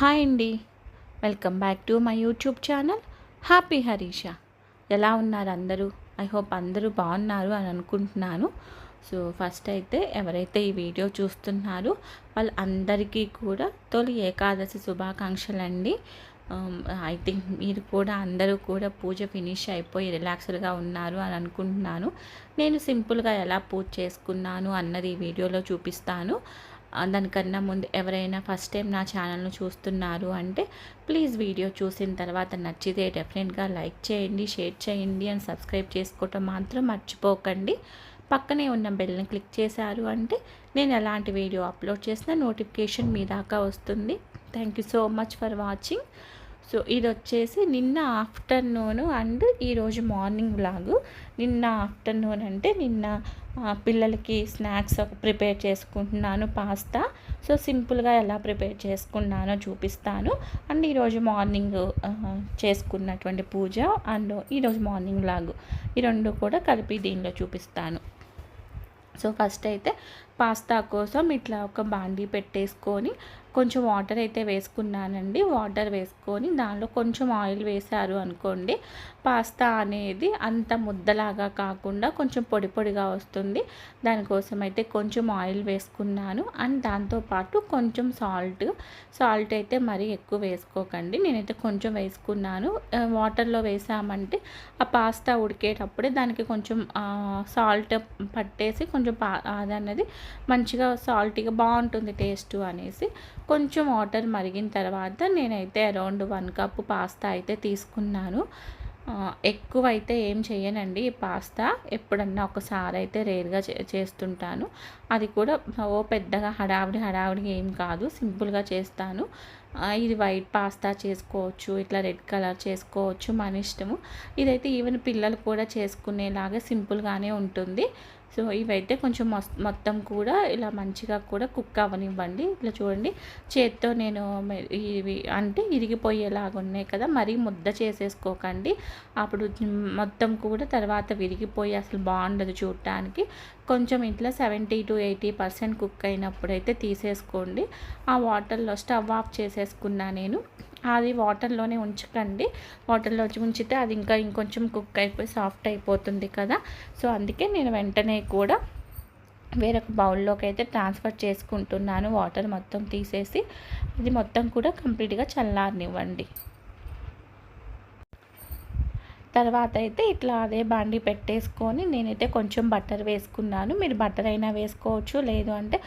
Hi అండి. Welcome back to my YouTube channel happy Harisha. ఎలా ఉన్నారు అందరూ? ఐ హోప్ అందరూ బాగున్నారు అని అనుకుంటున్నాను. సో ఫస్ట్ అయితే ఎవరైతే ఈ వీడియో చూస్తున్నారో వాళ్ళందరికీ కూడా తొలి ఏకాదశి శుభాకాంక్షలు అండి ఐ థింక్ మీరు కూడా అందరూ కూడా పూజ ఫినిష్ అయిపోయి రిలాక్స్డ్గా ఉన్నారు అని అనుకుంటున్నాను. నేను సింపుల్గా ఎలా పూజ చేసుకున్నాను అన్నది ఈ వీడియోలో చూపిస్తాను. దానికన్నా ముందు ఎవరైనా ఫస్ట్ టైం నా ఛానల్ను చూస్తున్నారు అంటే ప్లీజ్ వీడియో చూసిన తర్వాత నచ్చితే డెఫినెట్గా లైక్ చేయండి షేర్ చేయండి అని సబ్స్క్రైబ్ చేసుకోవటం మాత్రం మర్చిపోకండి. పక్కనే ఉన్న బెల్ని క్లిక్ చేశారు అంటే నేను ఎలాంటి వీడియో అప్లోడ్ చేసినా నోటిఫికేషన్ మీ దాకా వస్తుంది. Thank you so much for watching. So ఇది వచ్చేసి నిన్న ఆఫ్టర్నూన్ అండ్ ఈరోజు మార్నింగ్ లాగు నిన్న ఆఫ్టర్నూన్ అంటే నిన్న పిల్లలకి స్నాక్స్ ప్రిపేర్ చేసుకుంటున్నాను పాస్తా. సో సింపుల్గా ఎలా ప్రిపేర్ చేసుకున్నానో చూపిస్తాను. అండ్ ఈరోజు మార్నింగ్ చేసుకున్నటువంటి పూజ అండ్ ఈరోజు మార్నింగ్ లాగు ఈ రెండు కూడా కలిపి దీనిలో చూపిస్తాను. సో ఫస్ట్ అయితే పాస్తా కోసం ఇట్లా ఒక బాండీ పెట్టేసుకొని కొంచెం వాటర్ అయితే వేసుకున్నానండి. వాటర్ వేసుకొని దానిలో కొంచెం ఆయిల్ వేశారు అనుకోండి. పాస్తా అనేది అంత ముద్దలాగా కాకుండా కొంచెం పొడి పొడిగా వస్తుంది. దానికోసం అయితే కొంచెం ఆయిల్ వేసుకున్నాను. అండ్ దాంతోపాటు కొంచెం సాల్ట్. సాల్ట్ అయితే మరీ ఎక్కువ వేసుకోకండి. నేనైతే కొంచెం వేసుకున్నాను. వాటర్లో వేసామంటే ఆ పాస్తా ఉడికేటప్పుడే దానికి కొంచెం సాల్ట్ పట్టేసి కొంచెం పా అదన్నది మంచిగా సాల్టీగా బాగుంటుంది టేస్ట్ అనేసి కొంచెం వాటర్ మరిగిన తర్వాత నేనైతే అరౌండ్ వన్ కప్ పాస్తా అయితే తీసుకున్నాను. ఎక్కువ అయితే ఏం చేయనండి పాస్తా. ఎప్పుడన్నా ఒకసారి అయితే రేర్గా చేస్తుంటాను. అది కూడా ఓ పెద్దగా హడావిడి హడావిడి ఏం కాదు సింపుల్గా చేస్తాను. ఇది వైట్ పాస్తా చేసుకోవచ్చు ఇట్లా రెడ్ కలర్ చేసుకోవచ్చు మన ఇష్టము. ఇదైతే ఈవెన్ పిల్లలు కూడా చేసుకునేలాగా సింపుల్గానే ఉంటుంది. సో ఇవైతే కొంచెం మొత్తం కూడా ఇలా మంచిగా కూడా కుక్ అవ్వనివ్వండి. ఇట్లా చూడండి. చేత్తో నేను ఇవి అంటే ఇరిగిపోయేలాగా ఉన్నాయి కదా మరీ ముద్ద చేసేసుకోకండి. అప్పుడు మొత్తం కూడా తర్వాత విరిగిపోయి అసలు బాగుండదు చూడటానికి కొంచెం ఇట్లా seventy to eighty percent cook అయినప్పుడు అయితే తీసేసుకోండి. ఆ వాటర్లో స్టవ్ ఆఫ్ చేసేసుకున్నా నేను. అది వాటర్లోనే ఉంచకండి. వాటర్లో ఉంచితే అది ఇంకా ఇంకొంచెం కుక్ అయిపోయి సాఫ్ట్ అయిపోతుంది కదా. సో అందుకే నేను వెంటనే కూడా వేరొక బౌల్లోకి అయితే ట్రాన్స్ఫర్ చేసుకుంటున్నాను. వాటర్ మొత్తం తీసేసి ఇది మొత్తం కూడా కంప్లీట్గా చల్లారనివ్వండి. తర్వాత అయితే ఇట్లా అదే బాండి పెట్టేసుకొని నేనైతే కొంచెం బటర్ వేసుకున్నాను. మీరు బటర్ అయినా వేసుకోవచ్చు లేదు అంటే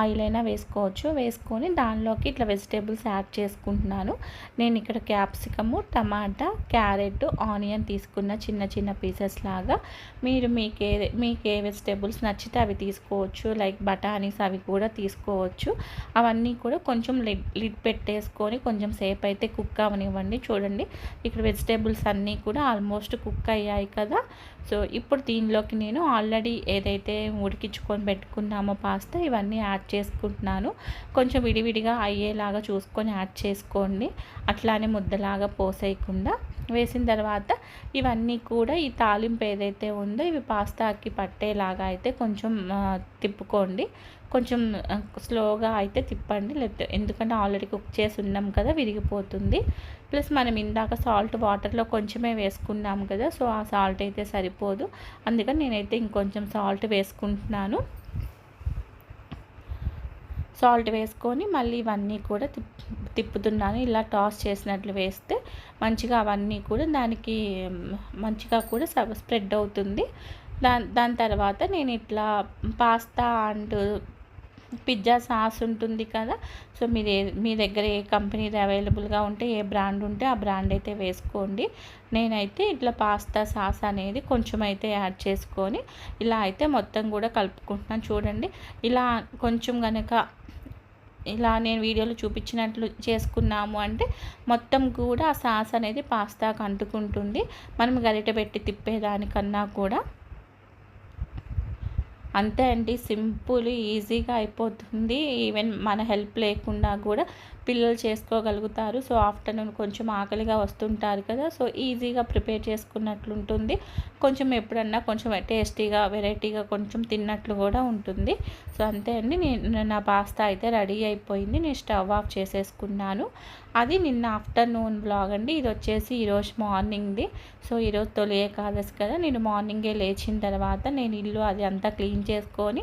ఆయిల్ అయినా వేసుకోవచ్చు. వేసుకొని దానిలోకి ఇట్లా వెజిటేబుల్స్ యాడ్ చేసుకుంటున్నాను. నేను ఇక్కడ క్యాప్సికము టమాటా క్యారెట్ ఆనియన్ తీసుకున్న చిన్న చిన్న పీసెస్ లాగా. మీరు మీకే మీకు ఏ వెజిటేబుల్స్ నచ్చితే అవి తీసుకోవచ్చు. లైక్ బఠానీస్ అవి కూడా తీసుకోవచ్చు. అవన్నీ కూడా కొంచెం లిడ్ లిడ్ పెట్టేసుకొని కొంచెం సేపు అయితే కుక్ అవనివ్వండి. చూడండి ఇక్కడ వెజిటేబుల్స్ అన్నీ కూడా ఆల్మోస్ట్ ఆల్మోస్ట్ కుక్ అయ్యాయి కదా. సో ఇప్పుడు దీనిలోకి నేను ఆల్రెడీ ఏదైతే ఉడికించుకొని పెట్టుకున్నామో పాస్తా ఇవన్నీ యాడ్ చేసుకుంటున్నాను. కొంచెం విడివిడిగా అయ్యేలాగా చూసుకొని యాడ్ చేసుకోండి. అట్లానే ముద్దలాగా పోసేయకుండా. వేసిన తర్వాత ఇవన్నీ కూడా ఈ తాలింపు ఏదైతే ఉందో ఇవి పాస్తాకి పట్టేలాగా అయితే కొంచెం తిప్పుకోండి. కొంచెం స్లోగా అయితే తిప్పండి. లేకపోతే ఎందుకంటే ఆల్రెడీ కుక్ చేసి ఉన్నాం కదా విరిగిపోతుంది. ప్లస్ మనం ఇందాక సాల్ట్ వాటర్లో కొంచెమే వేసుకున్నాం కదా సో ఆ సాల్ట్ అయితే సరిపోదు. అందుకని నేనైతే ఇంకొంచెం సాల్ట్ వేసుకుంటున్నాను. సాల్ట్ వేసుకొని మళ్ళీ ఇవన్నీ కూడా తిప్పుతున్నాను. ఇలా టాస్ చేసినట్లు వేస్తే మంచిగా అవన్నీ కూడా దానికి మంచిగా కూడా స్ప్రెడ్ అవుతుంది. దాని దాని తర్వాత నేను ఇట్లా పాస్తా అండ్ పిజ్జా సాస్ ఉంటుంది కదా. సో మీ మీ దగ్గర ఏ కంపెనీది అవైలబుల్గా ఉంటే ఏ బ్రాండ్ ఉంటే ఆ బ్రాండ్ అయితే వేసుకోండి. నేనైతే ఇట్లా పాస్తా సాస్ అనేది కొంచెం అయితే యాడ్ చేసుకొని ఇలా అయితే మొత్తం కూడా కలుపుకుంటున్నాను. చూడండి ఇలా కొంచెం కనుక ఇలా నేను వీడియోలో చూపించినట్లు చేసుకున్నాము అంటే మొత్తం కూడా ఆ సాస్ అనేది పాస్తాకు అంటుకుంటుంది. మనం గరిట పెట్టి తిప్పేదానికన్నా కూడా. అంతే అండి. సింపుల్ ఈజీగా అయిపోతుంది. ఈవెన్ మన హెల్ప్ లేకుండా కూడా పిల్లలు చేసుకోగలుగుతారు. సో ఆఫ్టర్నూన్ కొంచెం ఆకలిగా వస్తుంటారు కదా. సో ఈజీగా ప్రిపేర్ చేసుకున్నట్లు ఉంటుంది కొంచెం ఎప్పుడన్నా కొంచెం టేస్టీగా వెరైటీగా కొంచెం తిన్నట్లు కూడా ఉంటుంది. సో అంతే అండి. నేను నా పాస్తా అయితే రెడీ అయిపోయింది. నేను స్టవ్ ఆఫ్ చేసేసుకున్నాను. అది నిన్న ఆఫ్టర్నూన్ బ్లాగ్ అండి. ఇది వచ్చేసి ఈరోజు మార్నింగ్ది. సో ఈరోజు తొలి ఏకాదశి కదా. నేను మార్నింగే లేచిన తర్వాత నేను ఇల్లు అది అంతా క్లీన్ చేసుకొని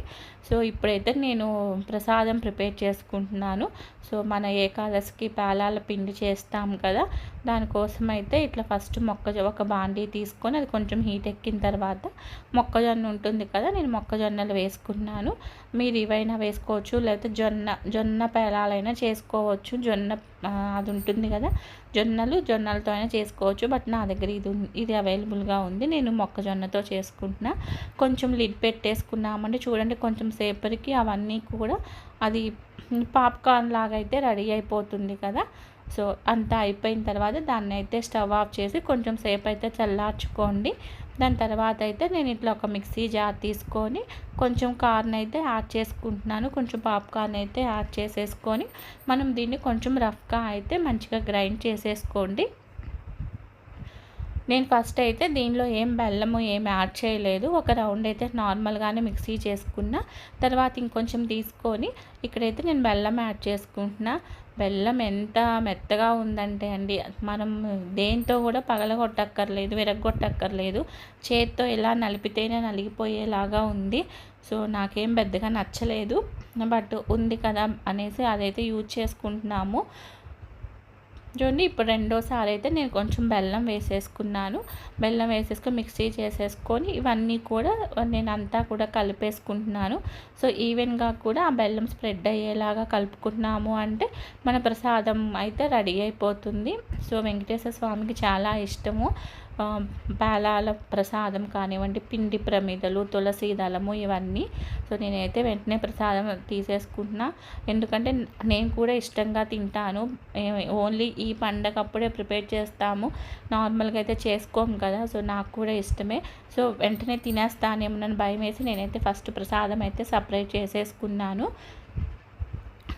సో ఇప్పుడైతే నేను ప్రసాదం ప్రిపేర్ చేసుకుంటున్నాను. సో మన ఏకాదశికి పేలాల పిండి చేస్తాం కదా దానికోసం అయితే ఇట్లా ఫస్ట్ మొక్క ఒక బాండీ తీసుకొని అది కొంచెం హీట్ ఎక్కిన తర్వాత మొక్కజొన్న ఉంటుంది కదా నేను మొక్కజొన్నలు వేసుకున్నాను. మీరు ఇవైనా వేసుకోవచ్చు లేకపోతే జొన్న జొన్న పేలాలైనా చేసుకోవచ్చు. జొన్న అది ఉంటుంది కదా జొన్నలు జొన్నలతో అయినా చేసుకోవచ్చు. బట్ నా దగ్గర ఇది ఇది అవైలబుల్గా ఉంది నేను మొక్కజొన్నతో చేసుకుంటున్నా. కొంచెం లిడ్ పెట్టేసుకున్నామంటే చూడండి కొంచెం సేపటికి అవన్నీ కూడా అది పాప్కార్న్ లాగా అయితే రెడీ అయిపోతుంది కదా. సో అంతా అయిపోయిన తర్వాత దాన్ని అయితే స్టవ్ ఆఫ్ చేసి కొంచెం సేపు అయితే చల్లార్చుకోండి. దాని తర్వాత అయితే నేను ఇట్లా ఒక మిక్సీ జార్ తీసుకొని కొంచెం కార్న్ అయితే యాడ్ చేసుకుంటున్నాను. కొంచెం పాప్కార్న్ అయితే యాడ్ చేసేసుకొని మనం దీన్ని కొంచెం రఫ్గా అయితే మంచిగా గ్రైండ్ చేసేసుకోండి. నేను ఫస్ట్ అయితే దీనిలో ఏం బెల్లము ఏం యాడ్ చేయలేదు. ఒక రౌండ్ అయితే నార్మల్గానే మిక్సీ చేసుకున్న. తర్వాత ఇంకొంచెం తీసుకొని ఇక్కడైతే నేను బెల్లం యాడ్ చేసుకుంటున్నా. బెల్లం ఎంత మెత్తగా ఉందంటే అండి మనం దేంతో కూడా పగలగొట్టక్కర్లేదు విరగొట్టక్కర్లేదు చేత్తో ఎలా నలిపితేనే నలిగిపోయేలాగా ఉంది. సో నాకేం పెద్దగా నచ్చలేదు. బట్ ఉంది కదా అనేసి అదైతే యూజ్ చేసుకుంటున్నాము. చూడండి ఇప్పుడు రెండోసారి అయితే నేను కొంచెం బెల్లం వేసేసుకున్నాను. బెల్లం వేసేసుకొని మిక్సీ చేసేసుకొని ఇవన్నీ కూడా నేను అంతా కూడా కలిపేసుకుంటున్నాను. సో ఈవెన్గా కూడా ఆ బెల్లం స్ప్రెడ్ అయ్యేలాగా కలుపుకున్నాము అంటే మన ప్రసాదం అయితే రెడీ అయిపోతుంది. సో వెంకటేశ్వర స్వామికి చాలా ఇష్టము. పాలాల ప్రసాదం కానివ్వండి పిండి ప్రమిదలు తులసి దళము ఇవన్నీ. సో నేనైతే వెంటనే ప్రసాదం తీసేసుకుంటున్నా. ఎందుకంటే నేను కూడా ఇష్టంగా తింటాను. ఓన్లీ ఈ పండగ అప్పుడే ప్రిపేర్ చేస్తాము. నార్మల్గా అయితే చేసుకోము కదా సో నాకు కూడా ఇష్టమే. సో వెంటనే తినేస్తానేమో భయం వేసి నేనైతే ఫస్ట్ ప్రసాదం అయితే సపరేట్ చేసేసుకున్నాను.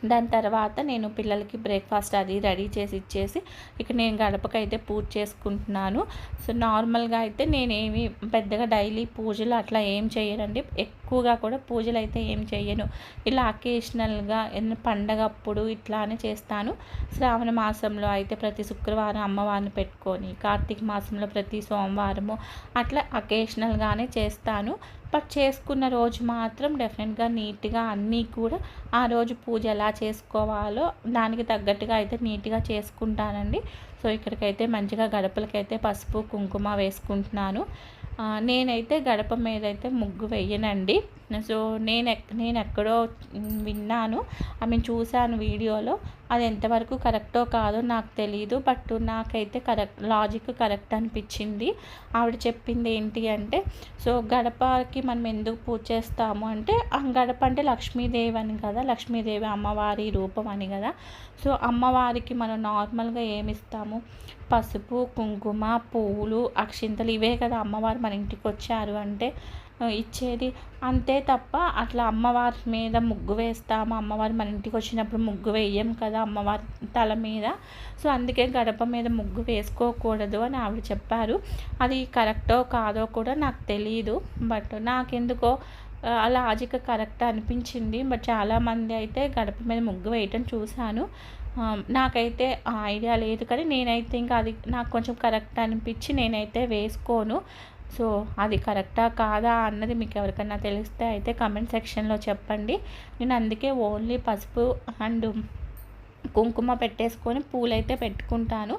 దాని తర్వాత నేను పిల్లలకి బ్రేక్ఫాస్ట్ అది రెడీ చేసి ఇచ్చేసి ఇక నేను గడపకైతే పూజ చేసుకుంటున్నాను. సో నార్మల్గా అయితే నేనేమి పెద్దగా డైలీ పూజలు అట్లా ఏం చేయనండి. ఎక్కువగా కూడా పూజలు అయితే ఏం చేయను ఇలా అకేషనల్గా పండగ అప్పుడు ఇట్లానే చేస్తాను. శ్రావణ మాసంలో అయితే ప్రతి శుక్రవారం అమ్మవారిని పెట్టుకొని కార్తీక మాసంలో ప్రతి సోమవారము అట్లా అకేషనల్గానే చేస్తాను. బట్ చేసుకున్న రోజు మాత్రం డెఫినెట్గా నీట్గా అన్నీ కూడా ఆ రోజు పూజ ఎలా చేసుకోవాలో దానికి తగ్గట్టుగా అయితే నీట్గా చేసుకుంటానండి. సో ఇక్కడికైతే మంచిగా గడపలకైతే పసుపు కుంకుమ వేసుకుంటున్నాను. నేనైతే గడప మీద అయితే ముగ్గు వేయనండి. సో నేను నేను ఎక్కడో విన్నాను. ఐ మీన్ చూశాను వీడియోలో. అది ఎంతవరకు కరెక్టో కాదో నాకు తెలియదు బట్ నాకైతే కరెక్ట్ లాజిక్ కరెక్ట్ అనిపించింది. ఆవిడ చెప్పింది ఏంటి అంటే సో గడపకి మనం ఎందుకు పూజ చేస్తాము? అంటే గడప అంటే లక్ష్మీదేవి అని కదా లక్ష్మీదేవి అమ్మవారి రూపం అని కదా. సో అమ్మవారికి మనం నార్మల్గా ఏమిస్తాము? పసుపు కుంకుమ పువ్వులు అక్షింతలు ఇవే కదా అమ్మవారు మన ఇంటికి వచ్చారు అంటే ఇచ్చేది. అంతే తప్ప అట్లా అమ్మవారి మీద ముగ్గు వేస్తాము. అమ్మవారు మన ఇంటికి వచ్చినప్పుడు ముగ్గు వేయం కదా అమ్మవారి తల మీద. సో అందుకే గడప మీద ముగ్గు వేసుకోకూడదు అని ఆవిడ చెప్పారు. అది కరెక్టో కాదో కూడా నాకు తెలియదు బట్ నాకెందుకో ఆ లాజిక్ కరెక్ట్ అనిపించింది. బట్ చాలామంది అయితే గడప మీద ముగ్గు వేయటం చూశాను. నాకైతే ఐడియా లేదు కానీ నేనైతే ఇంకా అది నాకు కొంచెం కరెక్ట్ అనిపించి నేనైతే వేసుకోను. సో అది కరెక్టా కాదా అన్నది మీకు ఎవరికైనా తెలిస్తే అయితే కమెంట్ సెక్షన్లో చెప్పండి. నేను అందుకే ఓన్లీ పసుపు అండ్ కుంకుమ పెట్టేసుకొని పూలైతే పెట్టుకుంటాను.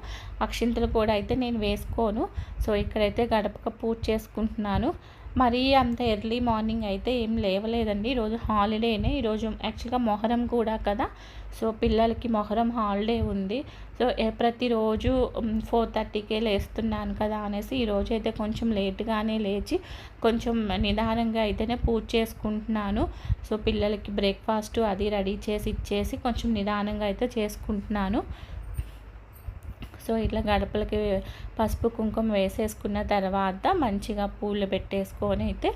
అక్షింతలు కూడా అయితే నేను వేసుకోను. సో ఇక్కడైతే గడపక పూజ చేసుకుంటున్నాను. మరీ అంత ఎర్లీ మార్నింగ్ అయితే ఏం లేవలేదండి. ఈరోజు హాలిడేనే. ఈరోజు యాక్చువల్గా మొహరం కూడా కదా. సో పిల్లలకి మొహరం హాలిడే ఉంది. సో ప్రతిరోజు ఫోర్ థర్టీకే లేస్తున్నాను కదా అనేసి ఈరోజు అయితే కొంచెం లేట్గానే లేచి కొంచెం నిదానంగా అయితేనే పూజ చేసుకుంటున్నాను. సో పిల్లలకి బ్రేక్ఫాస్ట్ అది రెడీ చేసి ఇచ్చేసి కొంచెం నిదానంగా అయితే చేసుకుంటున్నాను. సో ఇట్లా గడపలకి పసుపు కుంకుమ వేసేసుకున్న తర్వాత మంచిగా పూలు పెట్టేసుకొని అయితే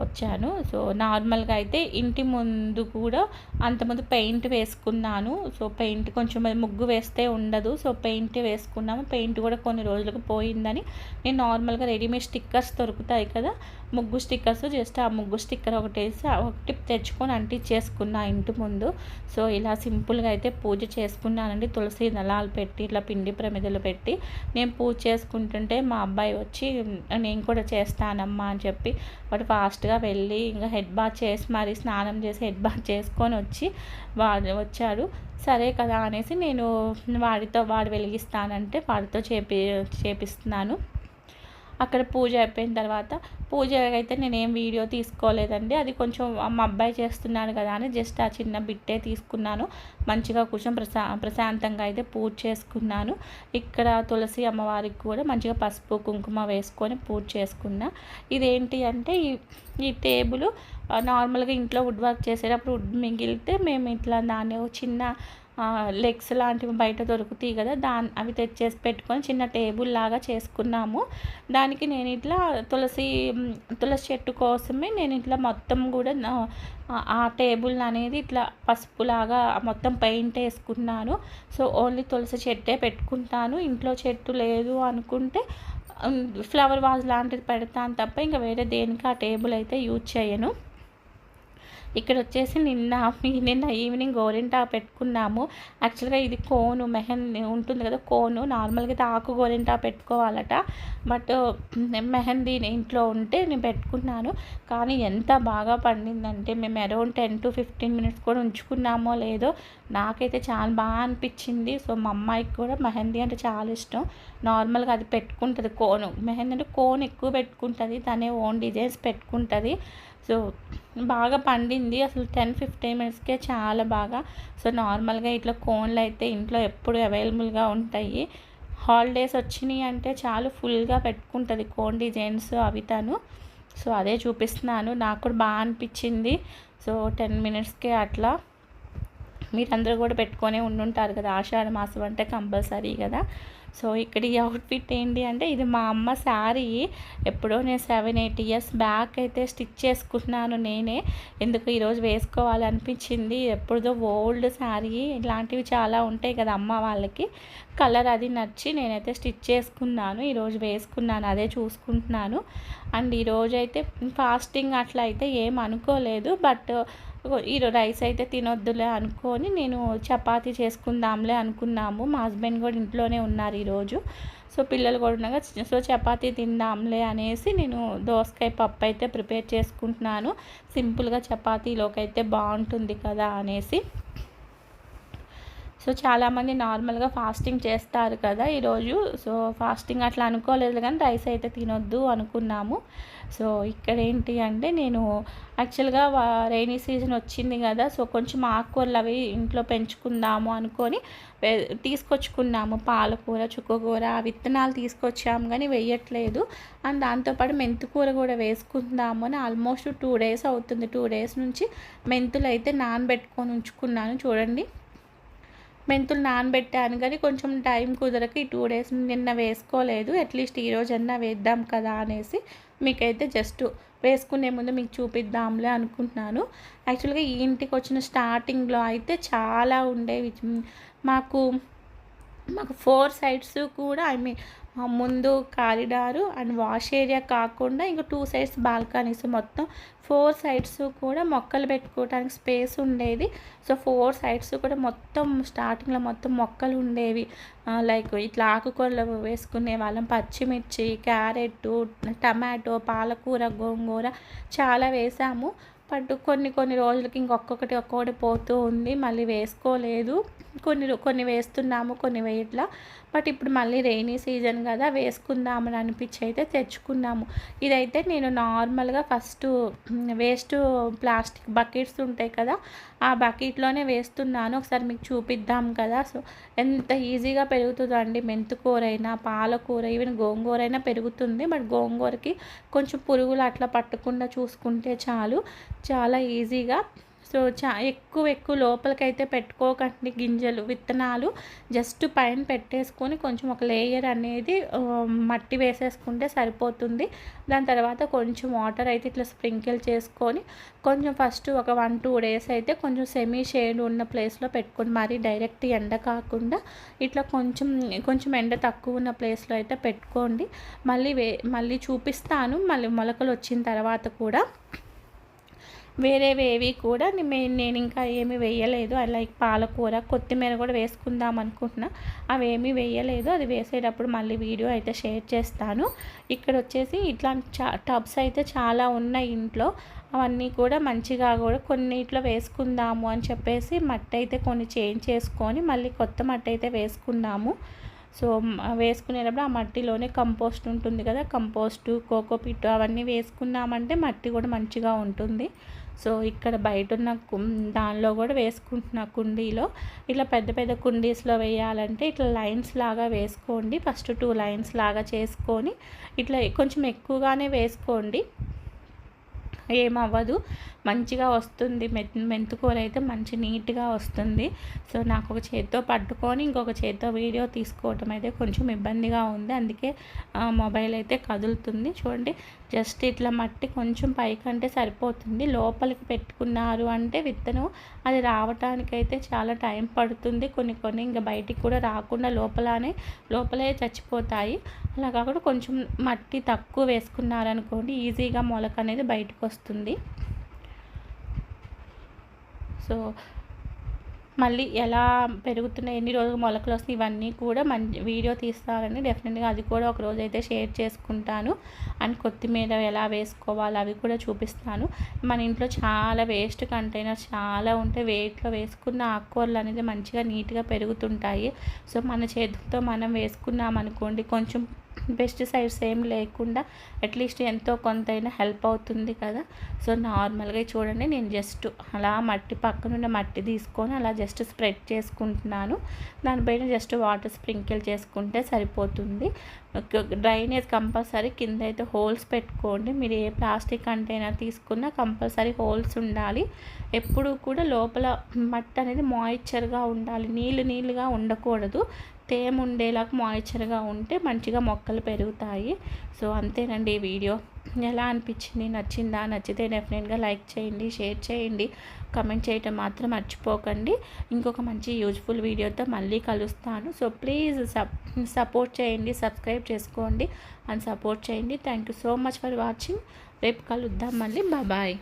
వచ్చాను. సో నార్మల్గా అయితే ఇంటి ముందు కూడా అంతకుముందు పెయింట్ వేసుకున్నాను. సో పెయింట్ కొంచెం ముగ్గు వేస్తే ఉండదు. సో పెయింట్ వేసుకున్నాము. పెయింట్ కూడా కొన్ని రోజులకు పోయిందని నేను నార్మల్గా రెడీమేడ్ స్టిక్కర్స్ దొరుకుతాయి కదా ముగ్గు స్టిక్కర్స్ జస్ట్ ఆ ముగ్గు స్టిక్కర్ ఒకటి వేసి ఒకటి తెచ్చుకొని అంటించేసుకున్నా ఇంటి ముందు. సో ఇలా సింపుల్గా అయితే పూజ చేసుకున్నానండి. తులసి దళాలు పెట్టి ఇట్లా పిండి ప్రమిదలు పెట్టి. నేను పూజ చేసుకుంటుంటే మా అబ్బాయి వచ్చి నేను కూడా చేస్తానమ్మా అని చెప్పి వాడు ఫాస్ట్గా వెళ్ళి ఇంకా హెడ్ బాత్ చేసి మరి స్నానం చేసి హెడ్ బాత్ చేసుకొని వచ్చి వాడు వచ్చాడు. సరే కదా అనేసి నేను వాడితో వాడు వెలిగిస్తానంటే వాడితో చేపి చేపిస్తున్నాను. అక్కడ పూజ అయిపోయిన తర్వాత పూజ అయితే నేనేం వీడియో తీసుకోలేదండి. అది కొంచెం మా అబ్బాయి చేస్తున్నాడు కదా అని జస్ట్ ఆ చిన్న బిట్టే తీసుకున్నాను. మంచిగా కూర్చొని ప్రశా ప్రశాంతంగా అయితే పూజ చేసుకున్నాను. ఇక్కడ తులసి అమ్మవారికి కూడా మంచిగా పసుపు కుంకుమ వేసుకొని పూజ చేసుకున్నా. ఇదేంటి అంటే ఈ ఈ టేబుల్ నార్మల్గా ఇంట్లో వుడ్ వర్క్ చేసేటప్పుడు వుడ్ మిగిలితే మేము ఇట్లా దాన్ని చిన్న లెగ్స్ లాంటివి బయట దొరుకుతాయి కదా దాని అవి తెచ్చేసి పెట్టుకొని చిన్న టేబుల్ లాగా చేసుకున్నాము. దానికి నేను ఇట్లా తులసి తులసి చెట్టు కోసమే నేను ఇట్లా మొత్తం కూడా ఆ టేబుల్ అనేది ఇట్లా పసుపులాగా మొత్తం పెయింట్ వేసుకున్నాను. సో ఓన్లీ తులసి చెట్టే పెట్టుకుంటాను. ఇంట్లో చెట్టు లేదు అనుకుంటే ఫ్లవర్ వాజ్ లాంటిది పెడతాను తప్ప ఇంకా వేరే దేనికి ఆ టేబుల్ అయితే యూజ్ చేయను. ఇక్కడ వచ్చేసి నిన్న నిన్న ఈవినింగ్ గోరింటా పెట్టుకున్నాము. యాక్చువల్గా ఇది కోను మెహన్ ఉంటుంది కదా కోను. నార్మల్గా అయితే ఆకు గోరింటా పెట్టుకోవాలట. బట్ మెహందీ ఇంట్లో ఉంటే నేను పెట్టుకున్నాను. కానీ ఎంత బాగా పండిందంటే మేము around ten to fifteen minutes కూడా ఉంచుకున్నామో లేదో నాకైతే చాలా బాగా అనిపించింది. సో మా అమ్మాయికి కూడా మెహందీ అంటే చాలా ఇష్టం. నార్మల్గా అది పెట్టుకుంటుంది కోను. మెహందీ అంటే కోన్ ఎక్కువ పెట్టుకుంటుంది తనే ఓన్ డిజైన్స్ పెట్టుకుంటుంది. సో బాగా పండింది. అసలు టెన్ ఫిఫ్టీన్ మినిట్స్కే చాలా బాగా. సో నార్మల్గా ఇట్లా కోన్లు అయితే ఇంట్లో ఎప్పుడు అవైలబుల్గా ఉంటాయి. హాలిడేస్ వచ్చినాయి అంటే చాలు ఫుల్గా పెట్టుకుంటుంది కోన్ డిజైన్స్ అవి తను. సో అదే చూపిస్తున్నాను. నాకు కూడా బాగా అనిపించింది. సో టెన్ మినిట్స్కే అట్లా మీరందరూ కూడా పెట్టుకొని ఉండుంటారు కదా. ఆషాఢ మాసం అంటే కంపల్సరీ కదా. సో ఇక్కడ ఈ అవుట్ఫిట్ ఏంటి అంటే ఇది మా అమ్మ శారీ. ఎప్పుడో నేను సెవెన్ ఎయిట్ ఇయర్స్ బ్యాక్ అయితే స్టిచ్ చేసుకుంటున్నాను నేనే. ఎందుకు ఈరోజు వేసుకోవాలనిపించింది? ఎప్పుడుదో ఓల్డ్ శారీ. ఇలాంటివి చాలా ఉంటాయి కదా అమ్మ వాళ్ళకి. కలర్ అది నచ్చి నేనైతే స్టిచ్ చేసుకున్నాను. ఈరోజు వేసుకున్నాను అదే చూసుకుంటున్నాను. అండ్ ఈరోజు అయితే ఫాస్టింగ్ అట్లా అయితే ఏం అనుకోలేదు. బట్ ఈ రైస్ అయితే తినొద్దులే అనుకొని నేను చపాతీ చేసుకుందాంలే అనుకున్నాము. మా హస్బెండ్ కూడా ఇంట్లోనే ఉన్నారు ఈరోజు. సో పిల్లలు కూడా ఉండగా సో చపాతీ తిందాంలే అనేసి నేను దోసకాయ పప్పు అయితే ప్రిపేర్ చేసుకుంటున్నాను. సింపుల్గా చపాతీలోకి అయితే బాగుంటుంది కదా అనేసి. సో చాలామంది నార్మల్గా ఫాస్టింగ్ చేస్తారు కదా ఈరోజు సో ఫాస్టింగ్ అట్లా అనుకోలేదు కానీ రైస్ అయితే తినొద్దు అనుకున్నాము. సో ఇక్కడ ఏంటి అంటే నేను యాక్చువల్గా రైనీ సీజన్ వచ్చింది కదా సో కొంచెం ఆకుకూరలు అవి ఇంట్లో పెంచుకుందాము అనుకొని తీసుకొచ్చుకున్నాము. పాలకూర చుక్కకూర విత్తనాలు తీసుకొచ్చాము కానీ వేయట్లేదు. అండ్ దాంతోపాటు మెంతుకూర కూడా వేసుకుందాము అని ఆల్మోస్ట్ టూ డేస్ అవుతుంది. టూ డేస్ నుంచి మెంతులు అయితే నానబెట్టుకొని ఉంచుకున్నాను. చూడండి. మెంతులు నానబెట్టాను కానీ కొంచెం టైం కుదరక ఈ టూ డేస్ నిన్న వేసుకోలేదు. అట్లీస్ట్ ఈరోజన్నా వేద్దాం కదా అనేసి మీకైతే జస్ట్ వేసుకునే ముందు మీకు చూపిద్దాంలే అనుకుంటున్నాను. యాక్చువల్గా ఈ ఇంటికి వచ్చిన స్టార్టింగ్లో అయితే చాలా ఉండేవి. మాకు మాకు ఫోర్ సైడ్స్ కూడా ఐ మీన్ ముందు కారిడారు అండ్ వాష్ ఏరియా కాకుండా ఇంకా టూ సైడ్స్ బాల్కనీస్ మొత్తం. ఫోర్ సైడ్స్ కూడా మొక్కలు పెట్టుకోవడానికి స్పేస్ ఉండేది. సో ఫోర్ సైడ్స్ కూడా మొత్తం స్టార్టింగ్లో మొత్తం మొక్కలు ఉండేవి. లైక్ ఇట్లా ఆకుకూరలు వేసుకునే వాళ్ళం. పచ్చిమిర్చి క్యారెట్ టమాటో పాలకూర గోంగూర చాలా వేసాము. బట్ కొన్ని కొన్ని రోజులకి ఇంకొకటి ఒక్కొక్కటి పోతూ ఉంది. మళ్ళీ వేసుకోలేదు. కొన్ని కొన్ని వేస్తున్నాము కొన్ని వేయట్లా. బట్ ఇప్పుడు మళ్ళీ రెయినీ సీజన్ కదా వేసుకుందామని అనిపించి అయితే తెచ్చుకున్నాము. ఇదైతే నేను నార్మల్గా ఫస్ట్ వేస్ట్ ప్లాస్టిక్ బకెట్స్ ఉంటాయి కదా ఆ బకెట్లోనే వేస్తున్నాను. ఒకసారి మీకు చూపిద్దాం కదా. సో ఎంత ఈజీగా పెరుగుతుందండి మెంతుకూరైనా పాలకూర ఈవెన్ గోంగూర అయినా పెరుగుతుంది. బట్ గోంగూరకి కొంచెం పురుగులు అట్లా పట్టకుండా చూసుకుంటే చాలు. చాలా ఈజీగా సో చా ఎక్కువ ఎక్కువ లోపలికైతే పెట్టుకోకండి గింజలు విత్తనాలు. జస్ట్ పైన పెట్టేసుకొని కొంచెం ఒక లేయర్ అనేది మట్టి వేసేసుకుంటే సరిపోతుంది. దాని తర్వాత కొంచెం వాటర్ అయితే ఇట్లా స్ప్రింకిల్ చేసుకొని కొంచెం ఫస్ట్ ఒక వన్ టూ డేస్ అయితే కొంచెం సెమీ షేడ్ ఉన్న ప్లేస్లో పెట్టుకొని మరీ డైరెక్ట్ ఎండ కాకుండా ఇట్లా కొంచెం కొంచెం ఎండ తక్కువ ఉన్న ప్లేస్లో అయితే పెట్టుకోండి. మళ్ళీ వే మళ్ళీ చూపిస్తాను. మళ్ళీ మొలకలు వచ్చిన తర్వాత కూడా వేరేవేవి కూడా నేను ఇంకా ఏమి వేయలేదు. లైక్ పాలకూర కొత్తిమీర కూడా వేసుకుందాం అనుకుంటున్నా. అవి వేయలేదు. అది వేసేటప్పుడు మళ్ళీ వీడియో అయితే షేర్ చేస్తాను. ఇక్కడ వచ్చేసి ఇట్లాంటి చా టబ్స్ అయితే చాలా ఉన్నాయి ఇంట్లో. అవన్నీ కూడా మంచిగా కూడా కొన్నిట్లో వేసుకుందాము అని చెప్పేసి మట్టి అయితే కొన్ని చేంజ్ చేసుకొని మళ్ళీ కొత్త మట్టి అయితే వేసుకున్నాము. సో వేసుకునేటప్పుడు ఆ మట్టిలోనే కంపోస్ట్ ఉంటుంది కదా. కంపోస్టు కోకోపిట్టు అవన్నీ వేసుకున్నామంటే మట్టి కూడా మంచిగా ఉంటుంది. సో ఇక్కడ బయట ఉన్న దానిలో కూడా వేసుకుంటున్న కుండీలో ఇట్లా పెద్ద పెద్ద కుండీస్లో వేయాలంటే ఇట్లా లైన్స్ లాగా వేసుకోండి. ఫస్ట్ టూ లైన్స్ లాగా చేసుకొని ఇట్లా కొంచెం ఎక్కువగానే వేసుకోండి. ఏమవ్వదు. మంచిగా వస్తుంది. మె మెంతుకూర అయితే మంచి నీట్గా వస్తుంది. సో నాకు ఒక చేతితో పట్టుకొని ఇంకొక చేతితో వీడియో తీసుకోవటం అయితే కొంచెం ఇబ్బందిగా ఉంది. అందుకే మొబైల్ అయితే కదులుతుంది. చూడండి జస్ట్ ఇట్లా మట్టి కొంచెం పైకంటే సరిపోతుంది. లోపలికి పెట్టుకున్నారు అంటే విత్తనం అది రావటానికైతే చాలా టైం పడుతుంది. కొన్ని కొన్ని ఇంకా బయటికి కూడా రాకుండా లోపలనే లోపలే చచ్చిపోతాయి. అలా కాకుండా కొంచెం మట్టి తక్కువ వేసుకున్నారనుకోండి ఈజీగా మొలక అనేది బయటకు వస్తుంది. సో మళ్ళీ ఎలా పెరుగుతున్నాయి ఎన్ని రోజులు మొలకలు వస్తాయి ఇవన్నీ కూడా మంచి వీడియో తీస్తానని డెఫినెట్గా అది కూడా ఒక రోజు అయితే షేర్ చేసుకుంటాను. అండ్ కొత్తిమీర ఎలా వేసుకోవాలి అవి కూడా చూపిస్తాను. మన ఇంట్లో చాలా వేస్ట్ కంటైనర్స్ చాలా ఉంటే వెయిట్లో వేసుకున్న ఆకుకూరలు అనేది మంచిగా నీట్గా పెరుగుతుంటాయి. సో మన చేతులతో మనం వేసుకున్నామనుకోండి కొంచెం పెస్టిసైడ్స్ ఏం లేకుండా అట్లీస్ట్ ఎంతో కొంతైనా హెల్ప్ అవుతుంది కదా. సో నార్మల్గా చూడండి నేను జస్ట్ అలా మట్టి పక్కనున్న మట్టి తీసుకొని అలా జస్ట్ స్ప్రెడ్ చేసుకుంటున్నాను. దానిపైన జస్ట్ వాటర్ స్ప్రింకిల్ చేసుకుంటే సరిపోతుంది. డ్రైనేజ్ కంపల్సరీ కింద అయితే హోల్స్ పెట్టుకోండి. మీరు ఏ ప్లాస్టిక్ కంటైనర్ తీసుకున్నా కంపల్సరీ హోల్స్ ఉండాలి. ఎప్పుడు కూడా లోపల మట్టి అనేది మాయిశ్చర్గా ఉండాలి. నీళ్ళు నీళ్ళుగా ఉండకూడదు. తేమ ఉండేలాగా మాయిశ్చర్గా ఉంటే మంచిగా మొక్కలు పెరుగుతాయి. సో అంతేనండి ఈ వీడియో. ఎలా అనిపించింది? నచ్చిందా? నచ్చితే డెఫినెట్గా లైక్ చేయండి షేర్ చేయండి. కమెంట్ చేయటం మాత్రం మర్చిపోకండి. ఇంకొక మంచి యూజ్ఫుల్ వీడియోతో మళ్ళీ కలుస్తాను. సో ప్లీజ్ సపోర్ట్ చేయండి సబ్స్క్రైబ్ చేసుకోండి. అండ్ సపోర్ట్ చేయండి. Thank you so much for watching రేపు కలుద్దాం మళ్ళీ. బాయ్